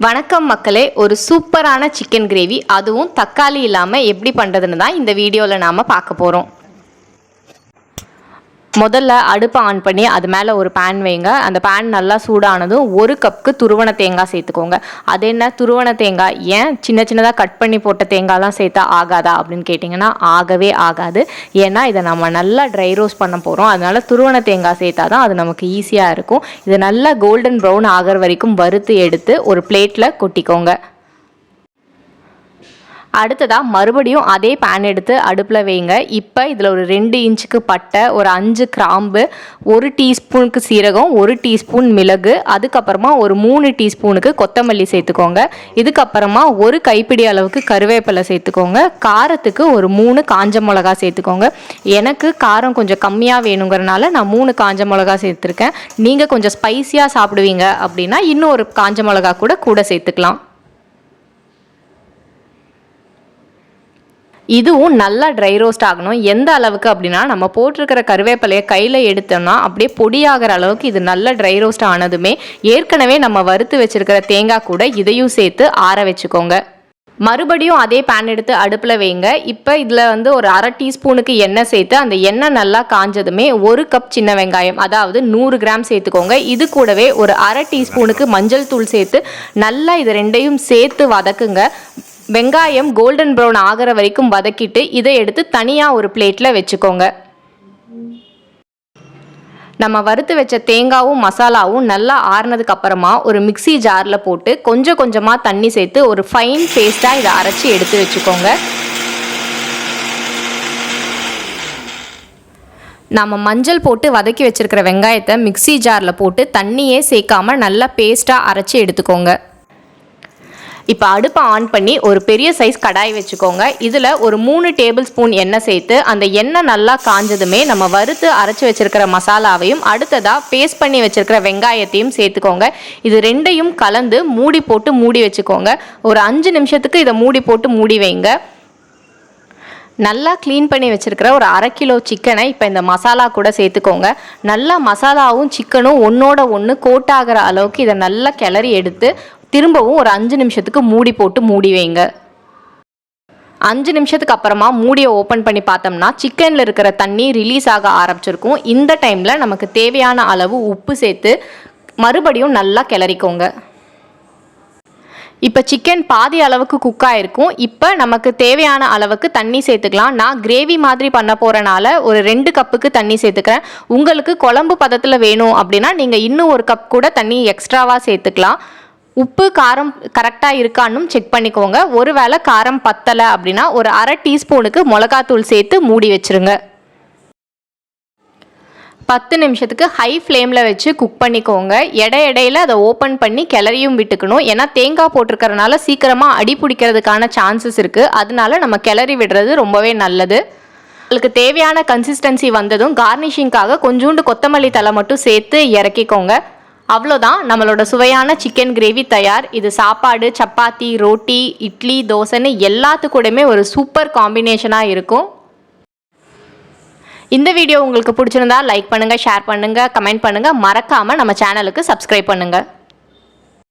வணக்கம் மக்களே ஒரு சூப்பரான சிக்கன் கிரேவி அதுவும் தக்காளி இல்லாமல் எப்படி பண்ணுறதுன்னு தான் இந்த வீடியோவில் நாம் பார்க்க போகிறோம் முதல்ல அடுப்பை ஆன் பண்ணி அது மேலே ஒரு பேன் வைங்க. அந்த பேன் நல்லா சூடானதும் ஒரு கப்புக்கு துருவன தேங்காய் சேர்த்துக்கோங்க. அது என்ன? துருவன தேங்காய். ஏன்? சின்ன சின்னதாக கட் பண்ணி போட்ட தேங்காய்லாம் சேர்த்தா ஆகாதா அப்படின்னு கேட்டிங்கன்னா ஆகவே ஆகாது. ஏன்னா இதை நம்ம நல்லா ட்ரை ரோஸ்ட் பண்ண போகிறோம் அதனால துருவன தேங்காய் சேர்த்தா தான் அது நமக்கு ஈஸியாக இருக்கும். இது நல்லா கோல்டன் ப்ரௌன் ஆகிற வரைக்கும் வறுத்து எடுத்து ஒரு பிளேட்டில் கொட்டிக்கோங்க. அடுத்ததாக மறுபடியும் அதே பேன் எடுத்து அடுப்பில் வைங்க. இப்போ இதில் ஒரு ரெண்டு இன்ச்சுக்கு பட்டை ஒரு அஞ்சு கிராம்பு ஒரு டீஸ்பூனுக்கு சீரகம் ஒரு டீஸ்பூன் மிளகு அதுக்கப்புறமா ஒரு மூணு டீஸ்பூனுக்கு கொத்தமல்லி சேர்த்துக்கோங்க. இதுக்கப்புறமா ஒரு கைப்பிடி அளவுக்கு கருவேப்பிலை சேர்த்துக்கோங்க. காரத்துக்கு ஒரு மூணு காஞ்ச மிளகா சேர்த்துக்கோங்க. எனக்கு காரம் கொஞ்சம் கம்மியாக வேணுங்கிறனால நான் மூணு காஞ்ச மிளகா சேர்த்துருக்கேன். நீங்கள் கொஞ்சம் ஸ்பைஸியாக சாப்பிடுவீங்க அப்படின்னா இன்னும் ஒரு காஞ்ச மிளகா கூட கூட சேர்த்துக்கலாம். இதுவும் நல்லா ட்ரை ரோஸ்ட் ஆகணும். எந்த அளவுக்கு அப்படின்னா நம்ம போட்டிருக்கிற கருவேப்பிலையை கையில் எடுத்தோம்னா அப்படியே பொடியாகிற அளவுக்கு இது நல்ல ட்ரை ரோஸ்ட் ஆனதுமே ஏற்கனவே நம்ம வறுத்து வச்சுருக்கிற தேங்காய் கூட இதையும் சேர்த்து ஆற வச்சுக்கோங்க. மறுபடியும் அதே பேன் எடுத்து அடுப்பில் வைங்க. இப்போ இதில் வந்து ஒரு அரை டீஸ்பூனுக்கு எண்ணெய் சேர்த்து அந்த எண்ணெய் நல்லா காஞ்சதுமே ஒரு கப் சின்ன வெங்காயம் அதாவது நூறு கிராம் சேர்த்துக்கோங்க. இது கூடவே ஒரு அரை டீஸ்பூனுக்கு மஞ்சள் தூள் சேர்த்து நல்லா இது ரெண்டையும் சேர்த்து வதக்குங்க. வெங்காயம் கோல்டன் ப்ரௌன் ஆகிற வரைக்கும் வதக்கிட்டு இதை எடுத்து தனியாக ஒரு பிளேட்டில் வச்சுக்கோங்க. நம்ம வறுத்து வச்ச தேங்காவும் மசாலாவும் நல்லா ஆறுனதுக்கு அப்புறமா ஒரு மிக்சி ஜாரில் போட்டு கொஞ்சம் கொஞ்சமாக தண்ணி சேர்த்து ஒரு ஃபைன் பேஸ்ட்டாக இதை அரைச்சி எடுத்து வச்சுக்கோங்க. நம்ம மஞ்சள் போட்டு வதக்கி வச்சுருக்கிற வெங்காயத்தை மிக்சி ஜாரில் போட்டு தண்ணியே சேர்க்காமல் நல்லா பேஸ்ட்டாக அரைச்சி எடுத்துக்கோங்க. இப்போ அடுப்பை ஆன் பண்ணி ஒரு பெரிய சைஸ் கடாய் வச்சுக்கோங்க. இதில் ஒரு மூணு டேபிள் ஸ்பூன் எண்ணெய் சேர்த்து அந்த எண்ணெய் நல்லா காஞ்சதுமே நம்ம வறுத்து அரைச்சி வச்சிருக்கிற மசாலாவையும் அடுத்ததாக பேஸ்ட் பண்ணி வச்சிருக்கிற வெங்காயத்தையும் சேர்த்துக்கோங்க. இது ரெண்டையும் கலந்து மூடி போட்டு மூடி வச்சுக்கோங்க. ஒரு அஞ்சு நிமிஷத்துக்கு இதை மூடி போட்டு மூடி வைங்க. நல்லா க்ளீன் பண்ணி வச்சுருக்கிற ஒரு அரை கிலோ சிக்கனை இப்போ இந்த மசாலா கூட சேர்த்துக்கோங்க. நல்லா மசாலாவும் சிக்கனும் ஒன்றோட ஒன்று கோட் ஆகிற அளவுக்கு இதை நல்லா கிளறி எடுத்து திரும்பவும் ஒரு அஞ்சு நிமிஷத்துக்கு மூடி போட்டு மூடி வைங்க. அஞ்சு நிமிஷத்துக்கு அப்புறமா மூடியை ஓப்பன் பண்ணி பார்த்தோம்னா சிக்கனில் இருக்கிற தண்ணி ரிலீஸ் ஆக ஆரம்பிச்சிருக்கும். இந்த டைமில் நமக்கு தேவையான அளவு உப்பு சேர்த்து மறுபடியும் நல்லா கிளறிக்கோங்க. இப்போ சிக்கன் பாதி அளவுக்கு குக் ஆகிருக்கும் இப்போ நமக்கு தேவையான அளவுக்கு தண்ணி சேர்த்துக்கலாம். நான் கிரேவி மாதிரி பண்ண போகிறனால ஒரு ரெண்டு கப்புக்கு தண்ணி சேர்த்துக்கிறேன். உங்களுக்கு குழம்பு பதத்தில் வேணும் அப்படின்னா நீங்கள் இன்னும் ஒரு கப் கூட தண்ணி எக்ஸ்ட்ராவாக சேர்த்துக்கலாம். உப்பு காரம் கரெக்டாக இருக்கான்னு செக் பண்ணிக்கோங்க. ஒருவேளை காரம் பத்தலை அப்படின்னா ஒரு அரை டீஸ்பூனுக்கு மிளகாத்தூள் சேர்த்து மூடி வச்சுருங்க. பத்து நிமிஷத்துக்கு ஹை ஃப்ளேமில் வச்சு குக் பண்ணிக்கோங்க. எடை இடையில அதை ஓப்பன் பண்ணி கிளறியும் விட்டுக்கணும். ஏன்னா தேங்காய் போட்டிருக்கறனால சீக்கிரமாக அடி பிடிக்கிறதுக்கான சான்சஸ் இருக்குது அதனால நம்ம கிளறி விடுறது ரொம்பவே நல்லது. உங்களுக்கு தேவையான கன்சிஸ்டன்சி வந்ததும் கார்னிஷிங்காக கொஞ்சோண்டு கொத்தமல்லி தலை மட்டும் சேர்த்து இறக்கிக்கோங்க. அவ்வளோதான். நம்மளோட சுவையான சிக்கன் கிரேவி தயார். இது சாப்பாடு சப்பாத்தி ரோட்டி இட்லி தோசைன்னு எல்லாத்துக்கூடயுமே ஒரு சூப்பர் காம்பினேஷனாக இருக்கும். இந்த வீடியோ உங்களுக்கு பிடிச்சிருந்தா லைக் பண்ணுங்கள் ஷேர் பண்ணுங்கள் கமெண்ட் பண்ணுங்கள் மறக்காமல் நம்ம சேனலுக்கு சப்ஸ்கிரைப் பண்ணுங்கள்